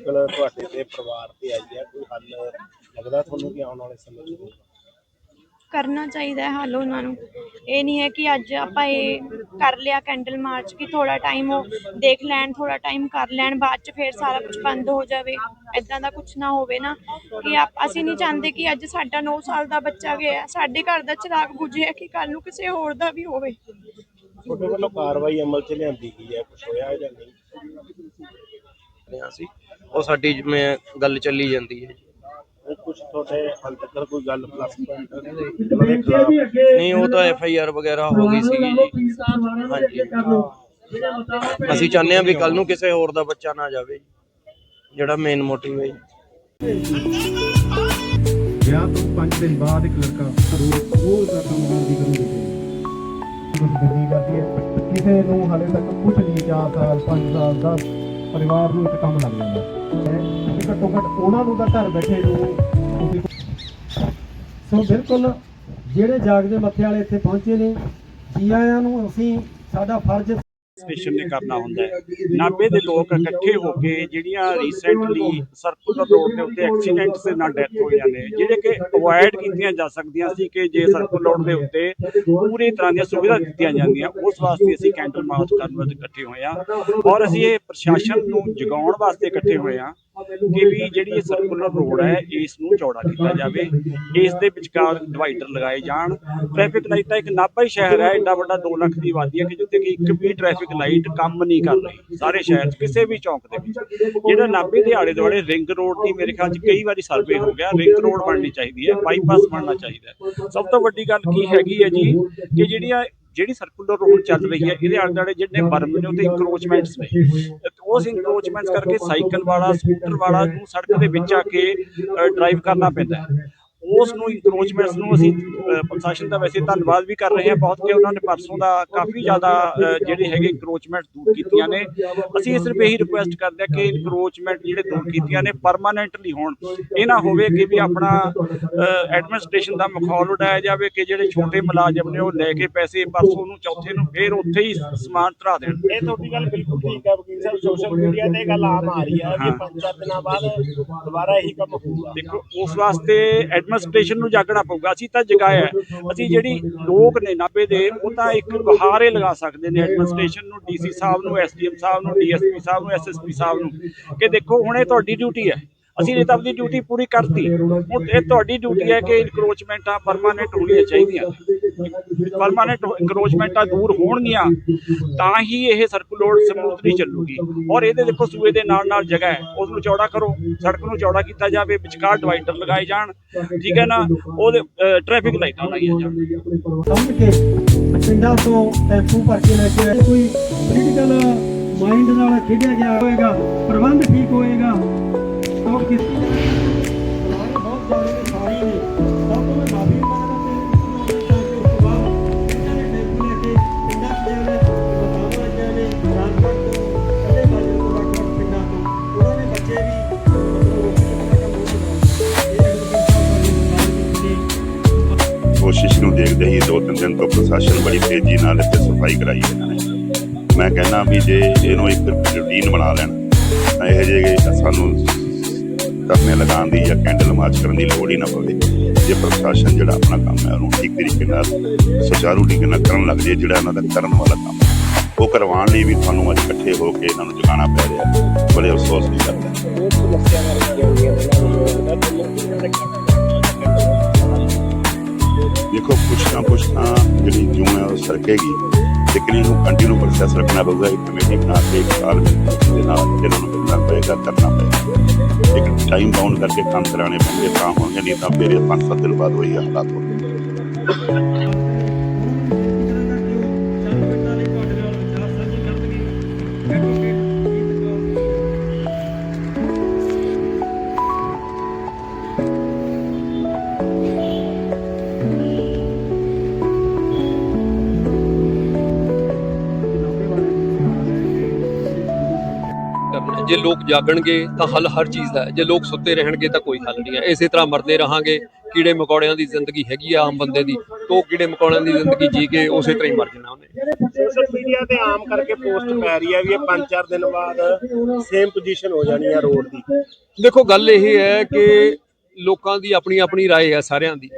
ਮੁਸ਼ਕਲ ਤੁਹਾਡੇ ਤੇ ਪਰਿਵਾਰ ਤੇ ਆਈ ਹੈ ਕੋਈ ਹੱਲ ਲੱਗਦਾ ਤੁਹਾਨੂੰ ਕਿ ਆਉਣ ਵਾਲੇ ਸਮੇਂ 'ਚ? ਹੋਊਗਾ ਕਰਨਾ ਚਾਹੀਦਾ ਹੈ ਹੱਲ ਉਹਨਾਂ ਨੂੰ। ਇਹ ਨਹੀਂ ਹੈ ਕਿ ਅੱਜ ਆਪਾਂ ਇਹ ਕਰ ਲਿਆ ਕੈਂਡਲ ਮਾਰਚ ਕਿ ਥੋੜਾ ਟਾਈਮ ਉਹ ਦੇਖ ਲੈਣ ਥੋੜਾ ਟਾਈਮ ਕਰ ਲੈਣ ਬਾਅਦ ਚ ਫਿਰ ਸਾਰਾ ਕੁਝ ਬੰਦ ਹੋ ਜਾਵੇ। ਇਦਾਂ ਦਾ ਕੁਝ ਨਾ ਹੋਵੇ ਨਾ ਕਿ ਆਪ ਅਸੀਂ ਨਹੀਂ ਚਾਹੁੰਦੇ ਕਿ ਅੱਜ ਸਾਡਾ 9 ਸਾਲ ਦਾ ਬੱਚਾ ਗਿਆ ਸਾਡੇ ਘਰ ਦਾ ਚਿਰਾਗ ਬੁਝਿਆ ਕਿ ਕੱਲ ਨੂੰ ਕਿਸੇ ਹੋਰ ਦਾ ਵੀ ਹੋਵੇ। ਤੁਹਾਡੇ ਵੱਲੋਂ ਕਾਰਵਾਈ ਅਮਲ 'ਚ ਲਿਆਂਦੀ ਗਈ ਹੈ ਕੁਝ ਹੋਇਆ ਜਾਂ ਨਹੀਂ? ਸੀ। ਉਹ ਸਾਡੀ ਜਿਵੇਂ ਗੱਲ ਚੱਲੀ ਜਾਂਦੀ ਹੈ ਕੁਝ ਤੁਹਾਡੇ ਹਾਲ ਤੱਕ ਕੋਈ ਗੱਲ ਪਲੱਸ ਪੁਆਇੰਟ ਨਹੀਂ ਉਹ ਤਾਂ ਐਫ ਆਈ ਆਰ ਵਗੈਰਾ ਹੋ ਗਈ ਸੀਗੀ ਜੀ। ਹਾਂਜੀ। ਅਸੀਂ ਚਾਹੁੰਦੇ ਹਾਂ ਵੀ ਕੱਲ ਨੂੰ ਕਿਸੇ ਹੋਰ ਦਾ ਬੱਚਾ ਨਾ ਜਾਵੇ ਜੀ ਜਿਹੜਾ ਮੇਨ ਮੋਟਿਵ ਹੈ ਜੀ। ਵਿਆਹ ਤੋਂ 5 ਦਿਨ ਬਾਅਦ ਇੱਕ ਲੜਕਾ ਰੋਜ਼ ਉਹ ਦਾ ਕੰਮ ਆਉਂਦੀ ਕਰੂਗੀ ਕੁਝ ਗੱਡੀ ਕਰਦੀ ਹੈ। ਕਿਸੇ ਨੂੰ ਹਾਲੇ ਤੱਕ ਕੁਝ ਨਹੀਂ 4 ਸਾਲ 5 ਸਾਲ ਦਾ ਪਰਿਵਾਰ ਨੂੰ ਇੱਕ ਕੰਮ ਲੱਗ ਜਾਂਦਾ। ਹੈ। ਘੱਟੋ ਘੱਟ ਉਹਨਾਂ ਨੂੰ ਤਾਂ ਘਰ ਬੈਠੇ ਨੂੰ ਸੋ ਬਿਲਕੁਲ ਜਿਹੜੇ ਜਾਗਦੇ ਮੱਥੇ ਵਾਲੇ ਇੱਥੇ ਪਹੁੰਚੇ ਨੇ ਜੀ ਆਇਆਂ ਨੂੰ ਅਸੀਂ ਸਾਡਾ ਫਰਜ਼ ਸਟੇਸ਼ਨ ਨੇ ਕਰਨਾ ਹੁੰਦਾ ਹੈ। ਨਾਭੇ ਦੇ ਲੋਕ ਇਕੱਠੇ ਹੋ ਕੇ ਜਿਹੜੀਆਂ ਰੀਸੈਂਟਲੀ ਸਰਕੂਲਰ ਰੋਡ ਦੇ ਉੱਤੇ ਐਕਸੀਡੈਂਟਸ ਦੇ ਨਾਲ ਡੈਥ ਹੋਈਆਂ ਨੇ, ਜਿਹੜੇ ਕਿ ਅਵੋਇਡ ਕੀਤੀਆਂ ਜਾ ਸਕਦੀਆਂ ਸੀ ਕਿ ਜੇ ਸਰਕੂਲਰ ਰੋਡ ਦੇ ਉੱਤੇ ਪੂਰੀ ਤਰ੍ਹਾਂ ਦੀਆਂ ਸੁਵਿਧਾ ਦਿੱਤੀਆਂ ਜਾਂਦੀਆਂ, ਉਸ ਵਾਸਤੇ ਅਸੀਂ ਕੈਂਡਲ ਮਾਰਚ ਕਰਨ ਵਾਸਤੇ ਇਕੱਠੇ ਹੋਏ ਹਾਂ। ਔਰ ਅਸੀਂ ਇਹ ਪ੍ਰਸ਼ਾਸਨ ਨੂੰ ਜਗਾਉਣ ਵਾਸਤੇ ਇਕੱਠੇ ਹੋਏ ਹਾਂ ਕਿ ਵੀ ਜਿਹੜੀ ਸਰਕੂਲਰ ਰੋਡ ਹੈ, ਇਸ ਨੂੰ ਚੌੜਾ ਕੀਤਾ ਜਾਵੇ, ਇਸ ਦੇ ਵਿਚਕਾਰ ਡਿਵਾਈਡਰ ਲਗਾਏ ਜਾਣ। ਟ੍ਰੈਫਿਕ ਲਾਈਟ ਇੱਕ ਨਾਭਾ ਹੀ ਸ਼ਹਿਰ ਹੈ, ਐਡਾ ਵੱਡਾ 2 ਲੱਖ ਦੀ ਆਬਾਦੀ ਹੈ ਕਿ ਜਿੱਥੇ ਕਿ ਇੱਕ ਵੀ ਟ੍ਰੈਫਿਕ ਲਾਈਟ ਕੰਮ ਨਹੀਂ ਕਰ ਰਹੀ। ਸਾਰੇ ਸ਼ਹਿਰ 'ਚ ਕਿਸੇ ਵੀ ਚੌਂਕ ਦੇ ਵਿੱਚ। ਜਿਹੜਾ ਨਾਭੇ ਦੇ ਆਲੇ ਦੁਆਲੇ ਰਿੰਗ ਰੋਡ ਦੀ ਮੇਰੇ ਖਿਆਲ 'ਚ ਕਈ ਵਾਰੀ ਸਰਵੇ ਹੋ ਗਿਆ। ਰਿੰਗ ਰੋਡ ਬਣਨੀ ਚਾਹੀਦੀ ਹੈ ਬਾਈਪਾਸ ਬਣਨਾ ਚਾਹੀਦਾ ਸਭ ਤੋਂ ਵੱਡੀ ਗੱਲ ਕੀ ਹੈਗੀ ਹੈ ਜੀ ਕਿ ਜਿਹੜੀਆਂ, ਜਿਹੜੀ ਸਰਕੂਲਰ ਰੋਡ ਚੱਲ ਰਹੀ ਹੈ, ਇਹਦੇ ਆਲੇ ਦੁਆਲੇ ਜਿਹੜੇ ਬਰਮ ਨੇ ਉੱਤੇ ਇਨਕਰੋਚਮੈਂਟਸ ਨੇ। ਉਸ ਇਨਕਰੋਚਮੈਂਟਸ ਕਰਕੇ ਸਾਈਕਲ ਵਾਲਾ, ਸਕੂਟਰ ਵਾਲਾ ਨੂੰ ਸੜਕ ਦੇ ਵਿੱਚ ਆ ਕੇ ਡਰਾਈਵ ਕਰਨਾ ਪੈਂਦਾ ਉਸ ਨੂੰ ਇਨਕਰੋਚਮੈਂਟਸ ਨੂੰ ਅਸੀਂ ਪ੍ਰਸ਼ਾਸਨ ਦਾ ਵੈਸੇ ਧੰਨਵਾਦ ਵੀ ਕਰ ਰਹੇ ਹਾਂ ਬਹੁਤ ਕਿ ਉਹਨਾਂ ਨੇ ਪਰਸੋਂ ਦਾ ਕਾਫੀ ਜ਼ਿਆਦਾ ਜਿਹੜੇ ਹੈਗੇ ਇਨਕਰੋਚਮੈਂਟ ਦੂਰ ਕੀਤੀਆਂ ਨੇ। ਅਸੀਂ ਸਿਰਫ ਇਹੀ ਰਿਕੁਐਸਟ ਕਰਦੇ ਹਾਂ ਕਿ ਇਨਕਰੋਚਮੈਂਟ ਜਿਹੜੇ ਦੂਰ ਕੀਤੀਆਂ ਨੇ ਪਰਮਾਨੈਂਟਲੀ ਹੋਣ। ਇਹ ਨਾ ਹੋਵੇ ਕਿ ਵੀ ਆਪਣਾ ਐਡਮਿਨਿਸਟ੍ਰੇਸ਼ਨ ਦਾ ਮਖੌਲ ਉਡਾਇਆ ਜਾਵੇ ਕਿ ਜਿਹੜੇ ਛੋਟੇ ਮੁਲਾਜ਼ਮ ਨੇ ਉਹ ਲੈ ਕੇ ਪੈਸੇ ਪਰਸੋਂ ਨੂੰ ਚੌਥੇ ਨੂੰ ਫੇਰ ਉੱਥੇ ਹੀ ਸਮਾਨ ਧਰਾ ਦੇਣ। ਇਹ ਤੁਹਾਡੀ ਗੱਲ ਬਿਲਕੁਲ ਠੀਕ ਹੈ ਵਕੀਲ ਸਾਹਿਬ ਸੋਸ਼ਲ ਮੀਡੀਆ ਤੇ ਗੱਲ ਆਮ ਆ ਰਹੀ ਹੈ ਕਿ। ਪੰਜ ਚਾਰ ਦਿਨਾਂ ਬਾਅਦ ਦੁਬਾਰਾ ਇਹੀ ਕੰਮ ਹੋਊਗਾ। ਦੇਖੋ ਉਸ ਵਾਸਤੇ ਐਡਮਿਨਿਸਟ੍ਰੇਸ਼ਨ ਨੂੰ ਜਾਗਣਾ ਪਊਗਾ। ਅਸੀਂ ਤਾਂ ਜਗਾਇਆ ਅਸੀਂ ਜਿਹੜੀ ਲੋਕ ਨੇ ਨਾਭੇ ਦੇ, ਉਹ ਤਾਂ ਇੱਕ ਗੁਹਾਰੇ ਲਗਾ ਸਕਦੇ ਨੇ ਐਡਮਿਨਿਸਟ੍ਰੇਸ਼ਨ ਨੂੰ, ਡੀਸੀ ਸਾਹਿਬ ਨੂੰ, ਐਸਡੀਐਮ ਸਾਹਿਬ ਨੂੰ, ਡੀਐਸਪੀ ਸਾਹਿਬ ਨੂੰ, ਐਸਐਸਪੀ ਸਾਹਿਬ ਨੂੰ ਕਿ ਦੇਖੋ ਹੁਣ ਇਹ ਤੁਹਾਡੀ ਡਿਊਟੀ ਹੈ। ਅਸੀਂ ਨੇ ਤਾਂ ਆਪਣੀ ਡਿਊਟੀ ਪੂਰੀ ਕਰਤੀ। ਹੁਣ ਇਹ ਤੁਹਾਡੀ ਡਿਊਟੀ ਹੈ ਕਿ ਇਨਕਰੋਚਮੈਂਟਾਂ ਪਰਮਾਨੈਂਟ ਹੋਣੀਆਂ ਚਾਹੀਦੀਆਂ। ਪਰਮਾਨੈਂਟ ਇਨਕਰੋਚਮੈਂਟਾਂ ਦੂਰ ਹੋਣਗੀਆਂ, ਤਾਂ ਹੀ ਇਹ ਸਰਕੂਲਰ ਸਮੂਥਲੀ ਚੱਲੂਗੀ। ਔਰ ਇਹਦੇ ਦੇਖੋ ਸੂਏ ਦੇ ਨਾਲ ਨਾਲ ਜਗ੍ਹਾ ਹੈ। ਉਸ ਨੂੰ ਚੌੜਾ ਕਰੋ। ਸੜਕ ਨੂੰ ਚੌੜਾ ਕੀਤਾ ਜਾਵੇ, ਵਿਚਕਾਰ ਡਿਵਾਈਡਰ ਲਗਾਏ ਜਾਣ। ਠੀਕ ਹੈ ਨਾ? ਉਹਦੇ ਟ੍ਰੈਫਿਕ ਲਾਈਟਾਂ ਲਾਈਆਂ ਜਾਣ। ਸਮਝ ਕੇ ਪਿੰਡਾਂ ਤੋਂ ਟੈਂਪੂ ਭਰ ਕੇ ਲੈ ਕੇ ਆਏ। ਕੋਈ ਪੋਲੀਟੀਕਲ ਮਾਈਂਡ ਨਾਲ ਖੇਡਿਆ ਗਿਆ ਹੋਵੇਗਾ, ਪ੍ਰਬੰਧ ਠੀਕ ਹੋਏਗਾ। ਤਾਂ ਕਿਸ ਬਹੁਤ ਜ਼ਿਆਦਾ ਨੇ ਸਾਰੀ ਨੇ। ਸਭ ਤੋਂ ਮੈਂ ਮਾਫੀ ਮੰਗਦਾ ਤੇ ਉਸ ਤੋਂ ਬਾਅਦ ਇਹਨਾਂ ਨੇ ਟੈਂਪੂ ਲੈ ਕੇ ਪਿੰਡਾਂ 'ਚ ਜਾਵੇ ਬਤਾਵਾ ਜਾਵੇ ਰਾਜਪੁਰ ਤੋਂ ਕਦੇ ਬਾਜੂ ਤੋਂ ਵੱਖ ਵੱਖ ਪਿੰਡਾਂ ਤੋਂ। ਉਹਨਾਂ ਨੇ ਬੱਚੇ ਵੀ ਕੋਸ਼ਿਸ਼ ਨੂੰ ਦੇਖਦੇ ਹੀ ਦੋ ਤਿੰਨ ਦਿਨ ਤੋਂ ਪ੍ਰਸ਼ਾਸਨ ਬੜੀ ਤੇਜ਼ੀ ਨਾਲ ਇੱਥੇ ਸਫ਼ਾਈ ਕਰਾਈ ਇਹਨਾਂ ਨੇ। ਮੈਂ ਕਹਿੰਦਾ ਵੀ ਜੇ ਇਹਨੂੰ ਇੱਕ ਰੂਟੀਨ ਬਣਾ ਲੈਣ ਤਾਂ ਇਹ ਜਿਹੇ ਸਾਨੂੰ ਧਰਨੇ ਲਗਾਉਣ ਦੀ ਜਾਂ ਕੈਂਡਲ ਮਾਰਚ ਕਰਨ ਦੀ ਲੋੜ ਹੀ ਨਾ ਪਵੇ। ਜੇ ਪ੍ਰਸ਼ਾਸਨ ਜਿਹੜਾ ਆਪਣਾ ਕੰਮ ਹੈ ਉਹਨੂੰ ਠੀਕ ਤਰੀਕੇ ਨਾਲ ਸੁਚਾਰੂ ਢੰਗ ਨਾਲ ਕਰਨ ਲੱਗ ਜੇ, ਜਿਹੜਾ ਇਹਨਾਂ ਦਾ ਕਰਨ ਵਾਲਾ ਕੰਮ ਉਹ ਕਰਵਾਉਣ ਲਈ ਵੀ ਤੁਹਾਨੂੰ ਅੱਜ ਇਕੱਠੇ ਹੋ ਕੇ ਇਹਨਾਂ ਨੂੰ ਜਗਾਉਣਾ ਪੈ ਰਿਹਾ ਬੜੇ ਅਫਸੋਸ ਦੀ ਗੱਲ ਹੈ। ਦੇਖੋ, ਕੁਛ ਨਾ ਕੁਛ ਤਾਂ ਜਿਹੜੀ ਜੂਨ ਹੈ ਉਹ ਸਰਕੇਗੀ। ਲੇਕਿਨ ਇਹਨੂੰ ਕੰਟੀਨਿਊ ਪ੍ਰੋਸੈਸ ਰੱਖਣਾ ਪਊਗਾ ਇੱਕ ਕਮੇਟੀ ਬਣਾ ਕੇ ਇੱਕ ਸਾਲ ਦੇ ਨਾਲ ਇਹਨਾਂ ਨੂੰ ਮਿਲਣਾ ਪਏਗਾ, ਕਰਨਾ ਪਏਗਾ। ਇੱਕ ਟਾਈਮ ਬਾਉਂਡ ਕਰਕੇ ਕੰਮ ਕਰਾਣੇ ਪੈਣਗੇ, ਤਾਂ ਹੋਣਗੇ, ਨਹੀਂ ਤਾਂ ਫਿਰ ਇਹ ਪੰਜ ਸੱਤ ਦਿਨ ਬਾਅਦ ਹੋਈ ਹਾਲਾਤ ਹੋਣਗੇ। ਜੇ ਲੋਕ ਜਾਗਣਗੇ ਤਾਂ ਹੱਲ ਹਰ ਚੀਜ਼ ਦਾ ਹੈ ਜੇ ਲੋਕ ਸੁੱਤੇ ਰਹਿਣਗੇ ਤਾਂ ਕੋਈ ਹੱਲ ਨਹੀਂ ਹੈ ਇਸੇ ਤਰ੍ਹਾਂ ਮਰਦੇ ਰਹਾਂਗੇ ਕੀੜੇ ਮਕੌੜਿਆਂ ਦੀ ਜ਼ਿੰਦਗੀ ਹੈਗੀ ਆ ਆਮ ਬੰਦੇ ਦੀ ਤਾਂ ਉਹ ਕੀੜੇ ਮਕੌੜਿਆਂ ਦੀ ਜ਼ਿੰਦਗੀ ਜੀ ਕੇ ਉਸੇ ਤਰ੍ਹਾਂ ਹੀ ਮਰ ਜਾਣਾ ਉਹਨੇ ਸੋਸ਼ਲ ਮੀਡੀਆ ਤੇ ਆਮ ਕਰਕੇ ਪੋਸਟ ਪੈ ਰਹੀ ਹੈ ਵੀ ਇਹ 5-4 ਦਿਨ ਬਾਅਦ ਸੇਮ ਪੋਜੀਸ਼ਨ ਹੋ ਜਾਣੀ ਹੈ ਰੋਡ ਦੀ ਦੇਖੋ ਗੱਲ ਇਹ ਹੈ ਕਿ ਲੋਕਾਂ ਦੀ ਆਪਣੀ ਆਪਣੀ رائے ਹੈ ਸਾਰਿਆਂ ਦੀ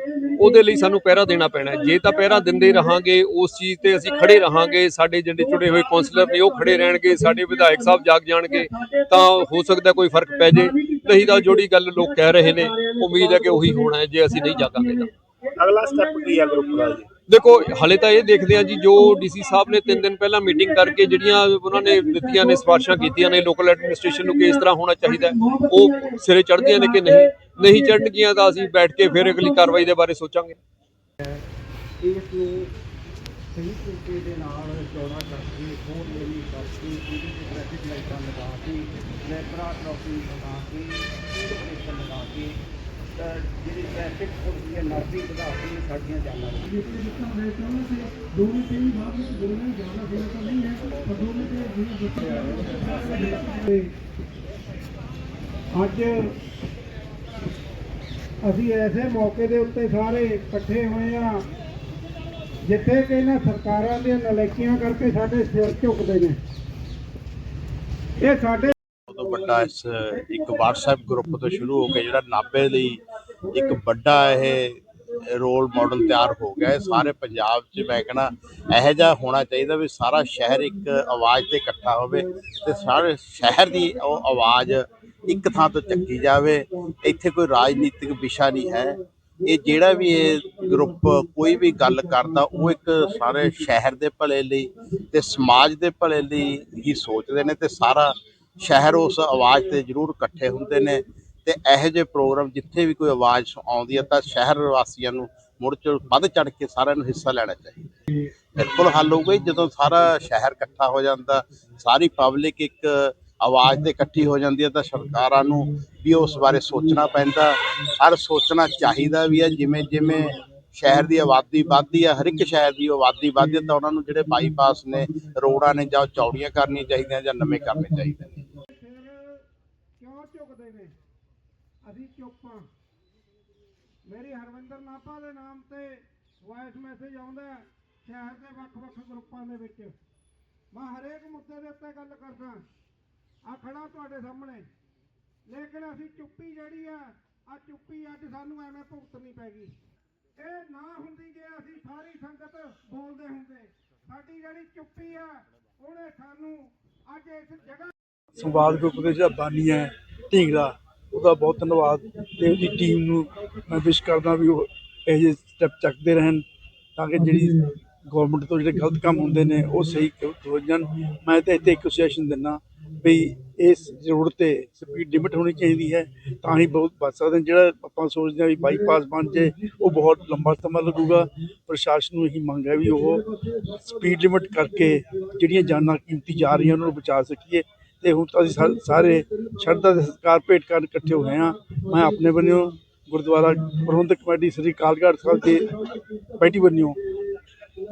ਉਹਦੇ ਲਈ ਸਾਨੂੰ ਪਹਿਰਾ ਦੇਣਾ ਪੈਣਾ ਜੇ ਤਾਂ ਪਹਿਰਾ ਦਿੰਦੇ ਰਹਾਂਗੇ, ਉਸ ਚੀਜ਼ ਤੇ ਅਸੀਂ ਖੜੇ ਰਹਾਂਗੇ, ਸਾਡੇ ਜਿਹੜੇ ਚੁਣੇ ਹੋਏ ਕੌਂਸਲਰ ਨੇ, ਉਹ ਖੜੇ ਰਹਿਣਗੇ, ਸਾਡੇ ਵਿਧਾਇਕ ਸਾਹਿਬ ਜਾਗ ਜਾਣਗੇ, ਤਾਂ ਹੋ ਸਕਦਾ ਕੋਈ ਫ਼ਰਕ ਪੈ ਜੇ। ਨਹੀਂ ਤਾਂ ਜਿਹੜੀ ਗੱਲ ਲੋਕ ਕਹਿ ਰਹੇ ਨੇ, ਉਮੀਦ ਹੈ ਕਿ ਉਹੀ ਹੋਣਾ ਹੈ, ਜੇ ਅਸੀਂ ਨਹੀਂ ਜਾਗਾਂਗੇ ਤਾਂ। ਅਗਲਾ ਸਟੈਪ ਕੀ ਹੈ ਗਰੁੱਪ ਦਾ ਜੀ? ਦੇਖੋ, ਹਲੇ ਤਾਂ ਇਹ ਦੇਖਦੇ ਆ ਜੀ, ਜੋ ਡੀਸੀ ਸਾਹਿਬ ਨੇ 3 ਦਿਨ ਪਹਿਲਾਂ ਮੀਟਿੰਗ ਕਰਕੇ ਜਿਹੜੀਆਂ ਉਹਨਾਂ ਨੇ ਦਿੱਤੀਆਂ ਨੇ ਸਿਫਾਰਸ਼ਾਂ ਕੀਤੀਆਂ ਨੇ ਲੋਕਲ ਐਡਮਿਨਿਸਟ੍ਰੇਸ਼ਨ ਨੂੰ ਕਿ ਇਸ ਤਰ੍ਹਾਂ ਹੋਣਾ ਚਾਹੀਦਾ ਉਹ ਸਿਰੇ ਚੜ੍ਹਦੀਆਂ ਨੇ ਕਿ ਨਹੀਂ? ਨਹੀਂ ਚੜ੍ਹਨਗੀਆਂ ਤਾਂ ਅਸੀਂ ਬੈਠ ਕੇ ਫਿਰ ਅਗਲੀ ਕਾਰਵਾਈ ਦੇ ਬਾਰੇ ਸੋਚਾਂਗੇ। ਇਸ ਸਹੀ ਤਰੀਕੇ ਦੇ ਨਾਲ ਚੌੜਾ ਕਰਕੇ, ਹੋਰ ਮੇਰੀ ਕਰਕੇ ਇਹਦੀ ਤੇ ਟ੍ਰੈਫਿਕ ਲਾਈਟਾਂ ਲਗਾ ਕੇ ਲੈਪਰਾ ਕ੍ਰੋਸਿੰਗ ਲਗਾ ਕੇ ਸਟੇਸ਼ਨ ਲਗਾ ਕੇ ਜਿਹੜੀ ਟ੍ਰੈਫਿਕ ਪੁਲਿਸ ਦੀ ਨਰਦੀ ਵਧਾ ਕੇ ਸਾਡੀਆਂ ਜਾਨਾਂ ਦੋ ਮਿੰਟ ਹੀ ਬਾਅਦ ਵਿੱਚ ਬੋਲਣਾ ਜਾਣਾ ਦੇਣਾ ਤਾਂ ਨਹੀਂ ਹੈ ਪਰ ਦੋ ਮਿੰਟ ਅੱਜ ਅਸੀਂ ਐਸੇ ਮੌਕੇ ਦੇ ਉੱਤੇ ਸਾਰੇ ਇਕੱਠੇ ਹੋਏ ਆ ਜਿੱਥੇ ਕਿ ਇਹਨਾਂ ਸਰਕਾਰਾਂ ਦੀਆਂ ਨਲੇਕੀਆਂ ਕਰਕੇ ਸਾਡੇ ਸਿਰ ਝੁਕਦੇ ਨੇ। ਇਹ ਸਾਡੇ ਤੋਂ ਇਸ ਇੱਕ WhatsApp ਗਰੁੱਪ ਤੋਂ ਸ਼ੁਰੂ ਹੋ ਕੇ ਜਿਹੜਾ ਨਾਭੇ ਲਈ ਇੱਕ ਵੱਡਾ ਇਹ ਰੋਲ ਮਾਡਲ ਤਿਆਰ ਹੋ ਗਿਆ ਸਾਰੇ ਪੰਜਾਬ 'ਚ ਮੈਂ ਕਹਣਾ ਇਹੋ ਜਿਹਾ ਹੋਣਾ ਚਾਹੀਦਾ ਵੀ ਸਾਰਾ ਸ਼ਹਿਰ ਇੱਕ ਆਵਾਜ਼ ਤੇ ਇਕੱਠਾ ਹੋਵੇ ਤੇ ਸਾਰੇ ਸ਼ਹਿਰ ਦੀ ਉਹ ਆਵਾਜ਼ ਇੱਕ ਥਾਂ ਤੋਂ ਚੱਕੀ ਜਾਵੇ, ਇੱਥੇ ਕੋਈ ਰਾਜਨੀਤਿਕ ਵਿਸ਼ਾ ਨਹੀਂ ਹੈ। ਇਹ ਜਿਹੜਾ ਵੀ ਇਹ ਗਰੁੱਪ ਕੋਈ ਵੀ ਗੱਲ ਕਰਦਾ, ਉਹ ਇੱਕ ਸਾਰੇ ਸ਼ਹਿਰ ਦੇ ਭਲੇ ਲਈ ਤੇ ਸਮਾਜ ਦੇ ਭਲੇ ਲਈ ਹੀ ਸੋਚਦੇ ਨੇ ਤੇ ਸਾਰਾ ਸ਼ਹਿਰ ਉਸ ਆਵਾਜ਼ ਤੇ ਜ਼ਰੂਰ ਇਕੱਠੇ ਹੁੰਦੇ ਨੇ ਤੇ ਇਹੋ ਜਿਹੇ ਪ੍ਰੋਗਰਾਮ ਜਿੱਥੇ ਵੀ ਕੋਈ ਆਵਾਜ਼ ਆਉਂਦੀ ਹੈ ਤਾਂ ਸ਼ਹਿਰ ਵਾਸੀਆਂ ਨੂੰ ਮੁੜ ਚ ਵੱਧ ਚੜ ਕੇ ਸਾਰਿਆਂ ਨੂੰ ਹਿੱਸਾ ਲੈਣਾ ਚਾਹੀਦਾ। ਬਿਲਕੁਲ ਹੱਲ ਹੋਊਗਾ ਜਦੋਂ ਸਾਰਾ ਸ਼ਹਿਰ ਇਕੱਠਾ ਹੋ ਜਾਂਦਾ, ਸਾਰੀ ਪਬਲਿਕ ਇੱਕ ਆਵਾਜ਼ ਤੇ ਇਕੱਠੀ ਹੋ ਜਾਂਦੀ ਹੈ ਤਾਂ ਸਰਕਾਰਾਂ ਨੂੰ ਵੀ ਉਸ ਬਾਰੇ ਸੋਚਣਾ ਪੈਂਦਾ। ਹਰ ਸੋਚਣਾ ਚਾਹੀਦਾ ਵੀ ਹੈ। ਜਿਵੇਂ ਜਿਵੇਂ ਸ਼ਹਿਰ ਦੀ ਆਬਾਦੀ ਵੱਧਦੀ ਹੈ, ਹਰ ਇੱਕ ਸ਼ਹਿਰ ਦੀ ਆਬਾਦੀ ਵੱਧਦੀ ਹੈ ਤਾਂ ਉਹਨਾਂ ਨੂੰ ਜਿਹੜੇ ਬਾਈਪਾਸ ਨੇ ਰੋਡਾਂ ਨੇ ਜਾਂ ਉਹ ਚੌੜੀਆਂ ਕਰਨੀਆਂ ਚਾਹੀਦੀਆਂ ਜਾਂ ਨਵੇਂ ਕਰਨੇ ਚਾਹੀਦੇ ਨੇ ਸਿਰ ਕਿਉਂ ਝੁਕਦੇ ਨੇ ਅਸੀਂ ਚੁੱਪ ਹਾਂ ਮੇਰੀ ਹਰਵਿੰਦਰ ਨਾਪਾ ਦੇ ਨਾਮ ਤੇ ਵਾਇਸ ਮੈਸੇਜ ਆਉਂਦਾ ਸ਼ਹਿਰ ਦੇ ਵੱਖ-ਵੱਖ ਗਰੁੱਪਾਂ ਦੇ ਵਿੱਚ। ਮੈਂ ਹਰੇਕ ਮੁੱਦੇ ਦੇ ਉੱਤੇ ਗੱਲ ਕਰਦਾ ਆ ਖੜਾ ਤੁਹਾਡੇ ਸਾਹਮਣੇ। ਲੇਕਿਨ ਅਸੀਂ ਚੁੱਪੀ ਜਿਹੜੀ ਆ ਆ ਚੁੱਪੀ ਅੱਜ ਸਾਨੂੰ ਐਵੇਂ ਭੁਗਤਣੀ ਪੈ ਗਈ। ਇਹ ਨਾ ਹੁੰਦੀ ਜੇ ਅਸੀਂ ਸਾਰੀ ਸੰਗਤ ਬੋਲਦੇ ਹੁੰਦੇ। ਸਾਡੀ ਜਿਹੜੀ ਚੁੱਪੀ ਆ, ਉਹਨੇ ਸਾਨੂੰ ਅੱਜ ਇਸ ਜਗ੍ਹਾ ਸੰਵਾਦ ਗਰੁੱਪ ਦੇ ਬਾਨੀ ਹੈ ਢੀਂਗਰਾ ਉਹਦਾ ਬਹੁਤ ਧੰਨਵਾਦ ਤੇ ਉਹਦੀ ਟੀਮ ਨੂੰ ਮੈਂ ਵਿਸ਼ ਕਰਦਾ ਵੀ ਉਹ ਇਹ ਜਿਹੇ ਸਟੈਪ ਚੱਕਦੇ ਰਹਿਣ ਤਾਂ ਕਿ ਜਿਹੜੀ ਗਵਰਨਮੈਂਟ ਤੋਂ ਜਿਹੜੇ ਗਲਤ ਕੰਮ ਹੁੰਦੇ ਨੇ ਉਹ ਸਹੀ ਹੋ ਜਾਣ। ਮੈਂ ਤਾਂ ਇੱਥੇ ਇੱਕ ਸੁਜੈਸ਼ਨ ਦਿੰਦਾ ਵੀ ਇਸ ਰੋਡ ਤੇ ਸਪੀਡ ਲਿਮਿਟ ਹੋਣੀ ਚਾਹੀਦੀ ਹੈ ਤਾਂ ਹੀ ਬਹੁਤ ਬਚ ਸਕਦੇ ਨੇ। ਜਿਹੜਾ ਆਪਾਂ ਸੋਚਦੇ ਹਾਂ ਵੀ ਬਾਈਪਾਸ ਬਣ ਜੇ ਉਹ ਬਹੁਤ ਲੰਬਾ ਸਮਾਂ ਲੱਗੂਗਾ। ਪ੍ਰਸ਼ਾਸਨ ਨੂੰ ਇਹੀ ਮੰਗ ਹੈ ਵੀ ਉਹ ਸਪੀਡ ਲਿਮਿਟ ਕਰਕੇ ਜਿਹੜੀਆਂ ਜਾਨਾਂ ਕੀਮਤੀ ਜਾ ਰਹੀਆਂ ਉਹਨਾਂ ਨੂੰ ਬਚਾ ਸਕੀਏ। ਤੇ ਹੁਣ ਤਾਂ ਅਸੀਂ ਸਾ- ਸਾਰੇ ਸ਼ਰਧਾ ਦੇ ਸਤਿਕਾਰ ਭੇਟ ਕਰਨ ਇਕੱਠੇ ਹੋਏ ਹਾਂ। ਮੈਂ ਆਪਣੇ ਵੱਲੋਂ ਗੁਰਦੁਆਰਾ ਪ੍ਰਬੰਧਕ ਕਮੇਟੀ ਸ੍ਰੀ ਕਾਲਗੜ੍ਹ ਸਾਹਿਬ ਦੇ ਕਮੇਟੀ ਵੱਲੋਂ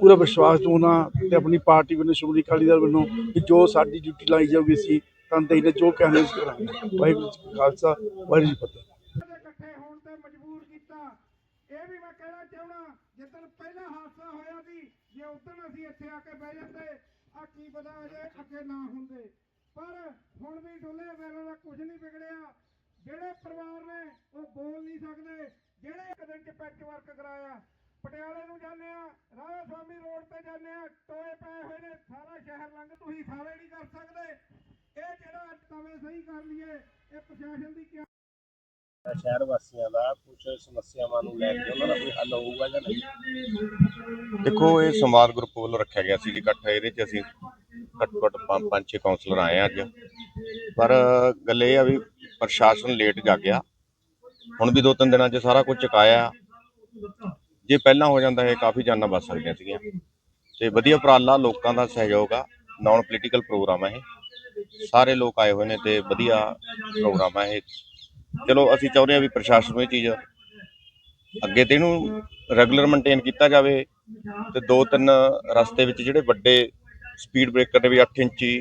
ਪੂਰਾ ਵਿਸ਼ਵਾਸ ਦਵਾਉਣਾ ਤੇ ਆਪਣੀ ਪਾਰਟੀ ਵੱਲੋਂ ਸ਼੍ਰੋਮਣੀ ਅਕਾਲੀ ਦਲ ਵੱਲੋਂ ਕਿ ਜੋ ਸਾਡੀ ਡਿਊਟੀ ਲਾਈ ਜਾਊਗੀ ਅਸੀਂ ਤਨਦੇਹੀ ਨਾਲ ਜੋ ਕਹਿਣਾ ਅਸੀਂ ਕਰਾਂਗੇ। ਵਾਹਿਗੁਰੂ ਜੀ ਕਾ ਖਾਲਸਾ, ਵਾਹਿਗੁਰੂ ਜੀ ਕੀ ਫਤਿਹ। ਦੇ ਇਕੱਠੇ ਹੋਣ ਤੇ ਮਜਬੂਰ ਕੀਤਾ। ਇਹ ਵੀ ਮੈਂ ਕਹਿਣਾ ਚਾਹਣਾ ਜਿੱਦਣ ਪਹਿਲਾ ਹਾਦਸਾ ਹੋਇਆ ਸੀ, ਜੇ ਉਦੋਂ ਅਸੀਂ ਇੱਥੇ ਆ ਕੇ ਬਹਿ ਜਾਂਦੇ ਆ ਕੀ ਪਤਾ ਅਜੇ ਅੱਗੇ ਨਾ ਹੁੰਦੇ। ਪਰ ਹੁਣ ਵੀ ਡੁੱਲੇ ਵੇਲੇ ਦਾ ਕੁਝ ਨਹੀਂ ਵਿਗੜਿਆ। ਜਿਹੜੇ ਪਰਿਵਾਰ ਨੇ ਉਹ ਬੋਲ ਨਹੀਂ ਸਕਦੇ। ਜਿਹੜੇ ਇੱਕ ਦਿਨ ਚ ਪੈਚ ਵਰਕ ਕਰਾਇਆ। ਪਟਿਆਲੇ ਨੂੰ ਜਾਂਦੇ ਆ ਰਾਧਾ ਸਵਾਮੀ ਰੋਡ ਤੇ ਜਾਂਦੇ ਆ ਟੋਏ ਪਏ ਹੋਏ ਨੇ ਸਾਰਾ ਸ਼ਹਿਰ ਲੰਘ ਤੁਸੀਂ ਸਾਰੇ ਨਹੀਂ ਕਰ ਸਕਦੇ। ਇਹ ਜਿਹੜਾ ਅੱਜ ਤਵੇ ਸਹੀ ਕਰ ਲਈਏ ਇਹ ਪ੍ਰਸ਼ਾਸਨ ਦੀ ਕੀ ਸ਼ਹਿਰ ਵਾਸੀਆਂ ਦਾ ਕੁਝ ਸਮੱਸਿਆਵਾਂ ਨੂੰ ਲੈ ਕੇ ਉਹਨਾਂ ਦਾ ਕੋਈ ਹੱਲ ਹੋਊਗਾ ਜਾਂ ਨਹੀਂ? ਦੇਖੋ ਇਹ ਸੰਵਾਦ ਗਰੁੱਪ ਵੱਲੋਂ ਰੱਖਿਆ ਗਿਆ ਸੀ ਇਕੱਠਾ ਇਹਦੇ 'ਚ ਅਸੀਂ ਘੱਟੋ ਘੱਟ ਪੰਜ ਪੰਜ, ਛੇ ਕਾਉਂਸਲਰ ਆਏ ਆ ਅੱਜ। ਪਰ ਗੱਲ ਇਹ ਆ ਵੀ ਪ੍ਰਸ਼ਾਸਨ ਲੇਟ ਜਾਗਿਆ। ਹੁਣ ਵੀ ਦੋ ਤਿੰਨ ਦਿਨਾਂ 'ਚ ਸਾਰਾ ਕੁਝ ਚੁਕਾਇਆ। ਜੇ ਪਹਿਲਾਂ ਹੋ ਜਾਂਦਾ ਇਹ ਕਾਫੀ ਜਾਨਾਂ ਬਚ ਸਕਦੀਆਂ ਸੀਗੀਆਂ। ਤੇ ਵਧੀਆ ਉਪਰਾਲਾ ਲੋਕਾਂ ਦਾ ਸਹਿਯੋਗ ਆ। ਨਾਨ ਪੋਲੀਟੀਕਲ ਪ੍ਰੋਗਰਾਮ ਆ ਇਹ। ਸਾਰੇ ਲੋਕ ਆਏ ਹੋਏ ਨੇ ਤੇ ਵਧੀਆ ਪ੍ਰੋਗਰਾਮ ਆ ਇਹ। ਚਲੋ, ਅਸੀਂ ਚਾਹੁੰਦੇ ਹਾਂ ਵੀ ਪ੍ਰਸ਼ਾਸਨ ਨੂੰ ਇਹ ਚੀਜ਼ ਅੱਗੇ ਤੇ ਇਹਨੂੰ ਰੈਗੂਲਰ ਮੇਨਟੇਨ ਕੀਤਾ ਜਾਵੇ ਤੇ ਦੋ ਤਿੰਨ ਰਸਤੇ ਵਿੱਚ ਜਿਹੜੇ ਵੱਡੇ ਸਪੀਡ ਬ੍ਰੇਕਰ ਨੇ ਵੀ 8 ਇੰਚੀ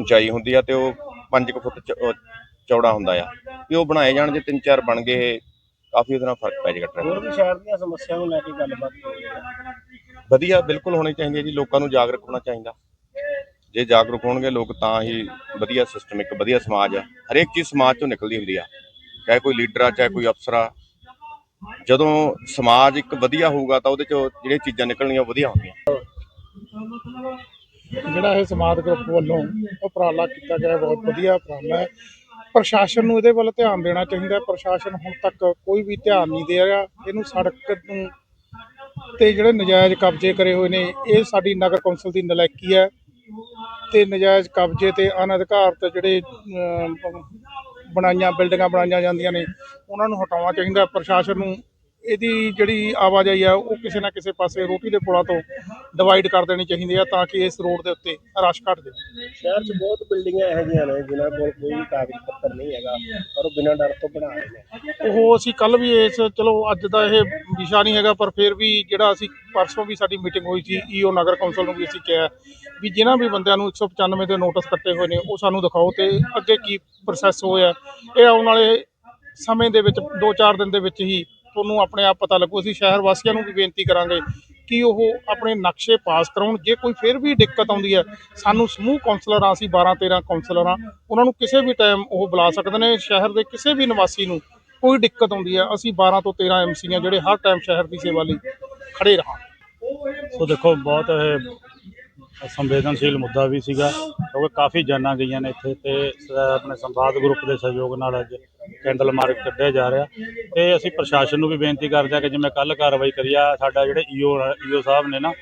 ਉਚਾਈ ਹੁੰਦੀ ਆ ਤੇ ਉਹ 5 ਫੁੱਟ ਚੌੜਾ ਹੁੰਦਾ ਆ। ਵੀ ਉਹ ਬਣਾਏ ਜਾਣ ਜੇ ਤਿੰਨ ਚਾਰ ਬਣ ਗਏ ਕਾਫੀ ਉਹਦੇ ਨਾਲ ਫ਼ਰਕ ਪੈ ਜਾਏਗਾ ਹੋਰ ਵੀ ਸ਼ਹਿਰ ਦੀਆਂ ਸਮੱਸਿਆਵਾਂ ਨੂੰ ਲੈ ਕੇ ਗੱਲਬਾਤ ਵਧੀਆ ਬਿਲਕੁਲ ਹੋਣੀ ਚਾਹੀਦੀ ਹੈ ਜੀ ਲੋਕਾਂ ਨੂੰ ਜਾਗਰੂਕ ਹੋਣਾ ਚਾਹੀਦਾ। ਜੇ ਜਾਗਰੂਕ ਹੋਣਗੇ ਲੋਕ ਤਾਂ ਹੀ ਵਧੀਆ ਸਿਸਟਮ ਇੱਕ ਵਧੀਆ ਸਮਾਜ ਆ। ਹਰੇਕ ਚੀਜ਼ ਸਮਾਜ ਚੋਂ ਨਿਕਲਦੀ ਹੁੰਦੀ ਆ ਚਾਹੇ ਕੋਈ ਲੀਡਰ ਆ ਚਾਹੇ ਕੋਈ ਅਫਸਰ ਆ। ਜਦੋਂ ਸਮਾਜ ਇੱਕ ਵਧੀਆ ਹੋਊਗਾ ਤਾਂ ਉਹਦੇ ਚੋਂ ਜਿਹੜੀਆਂ ਚੀਜ਼ਾਂ ਨਿਕਲਣੀਆਂ ਵਧੀਆ ਹੁੰਦੀਆਂ। ਜਿਹੜਾ ਇਹ ਸਮਾਜ ਗਰੁੱਪ ਵੱਲੋਂ ਉਪਰਾਲਾ ਕੀਤਾ ਗਿਆ ਬਹੁਤ ਵਧੀਆ ਉਪਰਾਲਾ ਹੈ। ਪ੍ਰਸ਼ਾਸਨ ਨੂੰ ਇਹਦੇ ਵੱਲ ਧਿਆਨ ਦੇਣਾ ਚਾਹੀਦਾ ਹੈ। ਪ੍ਰਸ਼ਾਸਨ ਹੁਣ ਤੱਕ ਕੋਈ ਵੀ ਧਿਆਨ ਨਹੀਂ ਦੇ ਰਿਹਾ। ਇਹਨੂੰ ਸੜਕ ਨੂੰ ਤੇ ਜਿਹੜੇ ਨਜਾਇਜ਼ ਕਬਜ਼ੇ ਕਰੇ ਹੋਏ ਨੇ, ਇਹ ਸਾਡੀ ਨਗਰ ਕੌਂਸਲ ਦੀ ਨਲਾਇਕੀ ਹੈ ਤੇ ਨਜਾਇਜ਼ ਕਬਜ਼ੇ ਤੇ ਅਨਧਿਕਾਰਤ ਜਿਹੜੇ ਬਣਾਈਆਂ, ਬਿਲਡਿੰਗਾਂ ਬਣਾਈਆਂ ਜਾਂਦੀਆਂ ਨੇ, ਉਹਨਾਂ ਨੂੰ ਹਟਾਉਣਾ ਚਾਹੀਦਾ। ਪ੍ਰਸ਼ਾਸਨ ਨੂੰ ਇਹਦੀ ਜਿਹੜੀ ਆਵਾਜਾਈ ਆ ਉਹ ਕਿਸੇ ਨਾ ਕਿਸੇ ਪਾਸੇ ਰੋਟੀ ਦੇ ਪੁਲਾਂ ਤੋਂ ਡਿਵਾਈਡ ਕਰ ਦੇਣੀ ਚਾਹੀਦੀ ਆ ਤਾਂ ਕਿ ਇਸ ਰੋਡ ਦੇ ਉੱਤੇ ਰਸ਼ ਘਟ ਜਾਵੇ। ਸ਼ਹਿਰ 'ਚ ਬਹੁਤ ਬਿਲਡਿੰਗਾਂ ਇਹੋ ਜਿਹੀਆਂ ਨੇ ਜਿਨ੍ਹਾਂ ਕੋਲ ਕੋਈ ਵੀ ਕਾਗਜ਼ ਪੱਤਰ ਨਹੀਂ ਹੈਗਾ ਪਰ ਉਹ ਬਿਨਾਂ ਡਰ ਤੋਂ ਬਣਾ ਰਹੇ ਨੇ। ਉਹ ਅਸੀਂ ਕੱਲ ਵੀ ਇਸ ਚਲੋ ਅੱਜ ਦਾ ਇਹ ਵਿਸ਼ਾ ਨਹੀਂ ਹੈਗਾ ਪਰ ਫਿਰ ਵੀ ਜਿਹੜਾ ਅਸੀਂ ਪਰਸੋਂ ਵੀ ਸਾਡੀ ਮੀਟਿੰਗ ਹੋਈ ਸੀ ਈਓ ਨਗਰ ਕੌਂਸਲ ਨੂੰ ਵੀ ਅਸੀਂ ਕਿਹਾ ਵੀ ਜਿਨ੍ਹਾਂ ਵੀ ਬੰਦਿਆਂ ਨੂੰ 195 ਦੇ ਨੋਟਿਸ ਕੱਟੇ ਹੋਏ ਨੇ ਉਹ ਸਾਨੂੰ ਦਿਖਾਓ ਤੇ ਅੱਗੇ ਕੀ ਪ੍ਰੋਸੈਸ ਹੋਇਆ। ਇਹ ਆਉਣ ਵਾਲੇ ਸਮੇਂ ਦੇ ਵਿੱਚ 2-4 ਦਿਨ ਦੇ ਵਿੱਚ ਹੀ ਤੁਹਾਨੂੰ ਆਪਣੇ ਆਪ ਪਤਾ ਲੱਗੂ, ਅਸੀਂ ਸ਼ਹਿਰ ਵਾਸੀਆਂ ਨੂੰ ਵੀ ਬੇਨਤੀ ਕਰਾਂਗੇ ਕਿ ਉਹ ਆਪਣੇ ਨਕਸ਼ੇ ਪਾਸ ਕਰਾਉਣ। ਜੇ ਕੋਈ ਫਿਰ ਵੀ ਦਿੱਕਤ ਆਉਂਦੀ ਹੈ, ਸਾਨੂੰ ਸਮੂਹ ਕਾਉਂਸਲਰ ਆ ਅਸੀਂ 12-13 ਕਾਉਂਸਲਰ ਆ ਉਹਨਾਂ ਨੂੰ ਕਿਸੇ ਵੀ ਟਾਈਮ ਉਹ ਬੁਲਾ ਸਕਦੇ ਨੇ। ਸ਼ਹਿਰ ਦੇ ਕਿਸੇ ਵੀ ਨਿਵਾਸੀ ਨੂੰ ਕੋਈ ਦਿੱਕਤ ਆਉਂਦੀ ਹੈ, ਅਸੀਂ 12 ਤੋਂ 13 ਐਮਸੀ ਆ ਜਿਹੜੇ ਹਰ ਟਾਈਮ ਸ਼ਹਿਰ ਦੀ ਸੇਵਾ ਲਈ ਖੜੇ ਰਹਾਂ ਸੋ ਦੇਖੋ, ਬਹੁਤ ਇਹ ਸੰਵੇਦਨਸ਼ੀਲ ਮੁੱਦਾ ਵੀ ਸੀਗਾ, ਕਿਉਂਕਿ ਕਾਫੀ ਜਾਨਾਂ ਗਈਆਂ ਨੇ ਇੱਥੇ ਤੇ ਆਪਣੇ ਸੰਵਾਦ ਗਰੁੱਪ ਦੇ ਸਹਿਯੋਗ ਨਾਲ ਅੱਜ ਕੈਂਡਲ ਮਾਰਕ ਕੱਢਿਆ ਜਾ ਰਿਹਾ। ਤੇ ਅਸੀਂ ਪ੍ਰਸ਼ਾਸਨ ਨੂੰ ਵੀ ਬੇਨਤੀ ਕਰਦੇ ਹਾਂ ਕਿ ਜਿਵੇਂ ਕੱਲ ਕਾਰਵਾਈ ਕਰੀ ਆ, ਸਾਡਾ ਜਿਹੜੇ ਈਓ ਈਓ ਸਾਹਿਬ ਨੇ ਨਾ,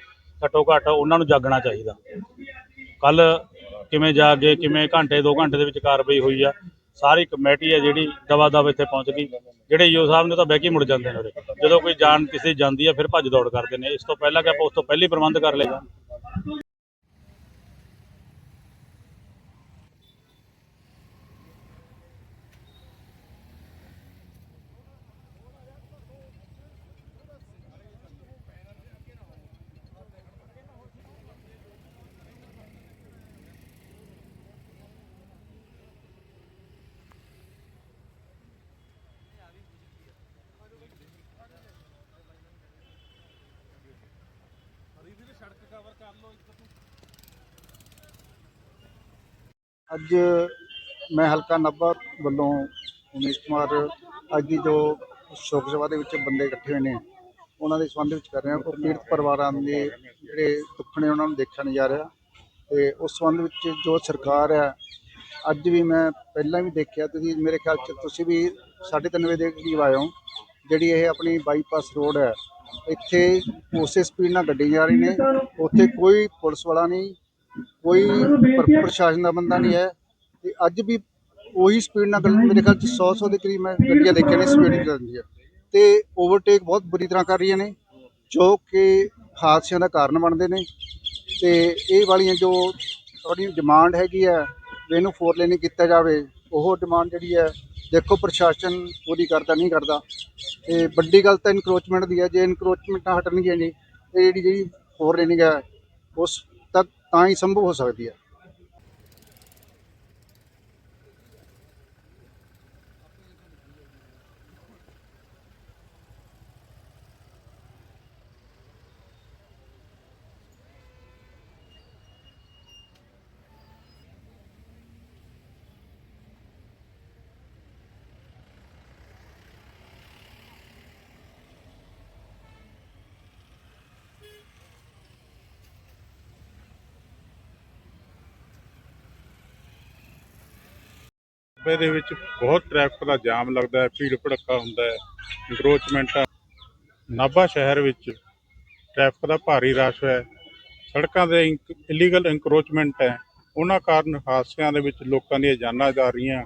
ਘੱਟੋ ਘੱਟ ਉਹਨਾਂ ਨੂੰ ਜਾਗਣਾ ਚਾਹੀਦਾ। ਕੱਲ ਕਿਵੇਂ ਜਾ ਕੇ, ਕਿਵੇਂ ਘੰਟੇ 2 ਘੰਟੇ ਦੇ ਵਿੱਚ ਕਾਰਵਾਈ ਹੋਈ ਆ, ਸਾਰੀ ਕਮੇਟੀ ਹੈ ਜਿਹੜੀ ਦਵਾ ਦਵ ਇੱਥੇ ਪਹੁੰਚ ਗਈ। ਜਿਹੜੇ ਈਓ ਸਾਹਿਬ ਨੇ ਤਾਂ ਬਹਿ ਕੇ ਮੁੜ ਜਾਂਦੇ ਨੇ ਉਰੇ। ਜਦੋਂ ਕੋਈ ਜਾਨ ਕਿਸੇ ਜਾਂਦੀ ਆ, ਫਿਰ ਭੱਜ ਦੌੜ ਕਰਦੇ ਨੇ। ਇਸ ਤੋਂ ਪਹਿਲਾਂ ਕਿ ਆਪਾਂ ਉਸ ਤੋਂ ਪਹਿਲਾਂ ਹੀ ਪ੍ਰਬੰਧ ਕਰ ਲਏਗਾ ਅੱਜ ਮੈਂ ਹਲਕਾ ਨਾਭਾ ਵੱਲੋਂ ਉਮੇਸ਼ ਕੁਮਾਰ ਅੱਜ ਦੀ ਜੋ ਸ਼ੋਕ ਸਭਾ ਦੇ ਵਿੱਚ ਬੰਦੇ ਇਕੱਠੇ ਹੋਏ ਨੇ, ਉਹਨਾਂ ਦੇ ਸੰਬੰਧ ਵਿੱਚ ਕਰ ਰਿਹਾ ਹਾਂ। ਉਹ ਪੀੜਤ ਪਰਿਵਾਰਾਂ ਦੇ ਜਿਹੜੇ ਦੁੱਖ ਨੇ, ਉਹਨਾਂ ਨੂੰ ਦੇਖਿਆ ਨਹੀਂ ਜਾ ਰਿਹਾ। ਤੇ ਉਸ ਸੰਬੰਧ ਵਿੱਚ ਜੋ ਸਰਕਾਰ ਹੈ, ਅੱਜ ਵੀ ਮੈਂ ਪਹਿਲਾਂ ਵੀ ਦੇਖਿਆ, ਤੁਸੀਂ ਮੇਰੇ ਖਿਆਲ 'ਚ ਤੁਸੀਂ ਵੀ 3:30 ਵਜੇ ਦੇ ਕਰੀਬ ਆਏ ਹੋ। ਜਿਹੜੀ ਇਹ ਆਪਣੀ ਬਾਈਪਾਸ ਰੋਡ ਹੈ ਇੱਥੇ ਉਸੇ ਸਪੀਡ ਨਾਲ ਗੱਡੀ ਜਾ ਰਹੀ ਨੇ। ਉੱਥੇ ਕੋਈ ਪੁਲਿਸ ਵਾਲਾ ਨਹੀਂ, ਕੋਈ ਪ੍ਰ- ਪ੍ਰਸ਼ਾਸਨ ਦਾ ਬੰਦਾ ਨਹੀਂ ਹੈ। ਤੇ ਅੱਜ ਵੀ ਉਹੀ ਸਪੀਡ ਨਾਲ ਗੱਲ- ਮੇਰੇ ਖਿਆਲ ਚ 100 100 ਦੇ ਕਰੀਬ ਮੈਂ ਗੱਡੀਆਂ ਦੇਖੀਆਂ ਨੇ ਸਪੀਡ ਜਾਂਦੀ ਹੈ। ਤੇ ਓਵਰਟੇਕ ਬਹੁਤ ਬੁਰੀ ਤਰ੍ਹਾਂ ਕਰ ਰਹੀਆਂ ਨੇ, ਜੋ ਕਿ ਹਾਦਸਿਆਂ ਦਾ ਕਾਰਨ ਬਣਦੇ ਨੇ। ਤੇ ਇਹ ਵਾਲੀਆਂ ਜੋ ਤੁਹਾਡੀ ਡਿਮਾਂਡ ਹੈਗੀ ਹੈ, ਵੀ ਇਹਨੂੰ ਫੋਰ ਲੇਨ ਕੀਤਾ ਜਾਵੇ, ਉਹ ਡਿਮਾਂਡ ਜਿਹੜੀ ਹੈ, ਦੇਖੋ ਪ੍ਰਸ਼ਾਸਨ ਪੂਰੀ ਕਰਦਾ, ਨਹੀਂ ਕਰਦਾ। ਤੇ ਵੱਡੀ ਗੱਲ ਤਾਂ ਇਨਕਰੋਚਮੈਂਟ ਦੀ ਹੈ ਜੇ ਇਨਕਰੋਚਮੈਂਟਾਂ ਹਟਣਗੀਆਂ ਨਹੀਂ ਇਹ ਜਿਹੜੀ ਜਿਹੜੀ ਹੋਰ ਲੇਨਿੰਗ ਹੈ ਉਸ ਤੱਕ ਤਾਂ ਹੀ ਸੰਭਵ ਹੋ ਸਕਦੀ ਹੈ ਸੂਬੇ ਦੇ ਵਿੱਚ ਬਹੁਤ ਟ੍ਰੈਫਿਕ ਦਾ ਜਾਮ ਲੱਗਦਾ ਹੈ, ਭੀੜ ਭੜੱਕਾ ਹੁੰਦਾ ਹੈ ਇੰਕਰੋਚਮੈਂਟ ਨਾਭਾ ਸ਼ਹਿਰ ਵਿੱਚ ਟ੍ਰੈਫਿਕ ਦਾ ਭਾਰੀ ਰਸ਼ ਹੈ। ਸੜਕਾਂ ਦੇ ਇਲੀਗਲ ਇੰਕਰੋਚਮੈਂਟ ਹੈ। ਉਹਨਾਂ ਕਾਰਨ ਹਾਦਸਿਆਂ ਦੇ ਵਿੱਚ ਲੋਕਾਂ ਦੀਆਂ ਜਾਨਾਂ ਜਾ ਰਹੀਆਂ।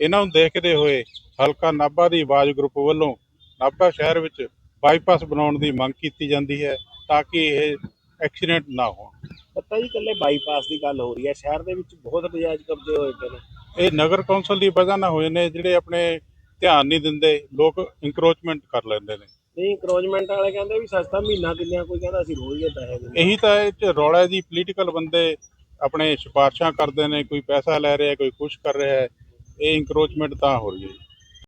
ਇਹਨਾਂ ਨੂੰ ਦੇਖਦੇ ਹੋਏ ਹਲਕਾ ਨਾਭਾ ਦੀ ਆਵਾਜ਼ ਗਰੁੱਪ ਵੱਲੋਂ ਨਾਭਾ ਸ਼ਹਿਰ ਵਿੱਚ ਬਾਈਪਾਸ ਬਣਾਉਣ ਦੀ ਮੰਗ ਕੀਤੀ ਜਾਂਦੀ ਹੈ ਤਾਂ ਕਿ ਇਹ ਐਕਸੀਡੈਂਟ ਨਾ ਹੋਣ। ਪਤਾ ਹੀ ਇਕੱਲੇ ਬਾਈਪਾਸ ਦੀ ਗੱਲ ਹੋ ਰਹੀ ਹੈ। ਸ਼ਹਿਰ ਦੇ ਵਿੱਚ ਬਹੁਤ ਨਜਾਇਜ਼ ਕਬਜ਼ੇ ਹੋਏ ਪਏ ਨੇ। ਇਹ ਨਗਰ ਕੌਂਸਲ ਦੀ ਵਜ੍ਹਾ ਨਾਲ ਹੋਏ ਨੇ ਜਿਹੜੇ ਆਪਣੇ ਧਿਆਨ ਨਹੀਂ ਦਿੰਦੇ ਲੋਕ ਇੰਕਰੋਚਮੈਂਟ ਕਰ ਲੈਂਦੇ ਨੇ ਨਹੀਂ ਇੰਕਰੋਚਮੈਂਟ ਵਾਲੇ ਕਹਿੰਦੇ ਵੀ ਸਸਤਾ ਮਹੀਨਾ ਆ ਕੋਈ ਕਹਿੰਦਾ ਅਸੀਂ ਰੋਜ਼ ਦੇ ਪੈਸੇ ਦਿੰਦੇ ਇਹੀ ਤਾਂ ਇਹ ਚ ਰੌਲਾ ਹੈ ਜੀ ਪੋਲੀਟੀਕਲ ਬੰਦੇ ਆਪਣੇ ਸਿਫਾਰਸ਼ਾਂ ਕਰਦੇ ਨੇ ਕੋਈ ਪੈਸਾ ਲੈ ਰਿਹਾ ਕੋਈ ਕੁਝ ਕਰ ਰਿਹਾ ਹੈ ਇਹ ਇੰਕਰੋਚਮੈਂਟ ਤਾਂ ਹੋ ਰਹੀ ਹੈ।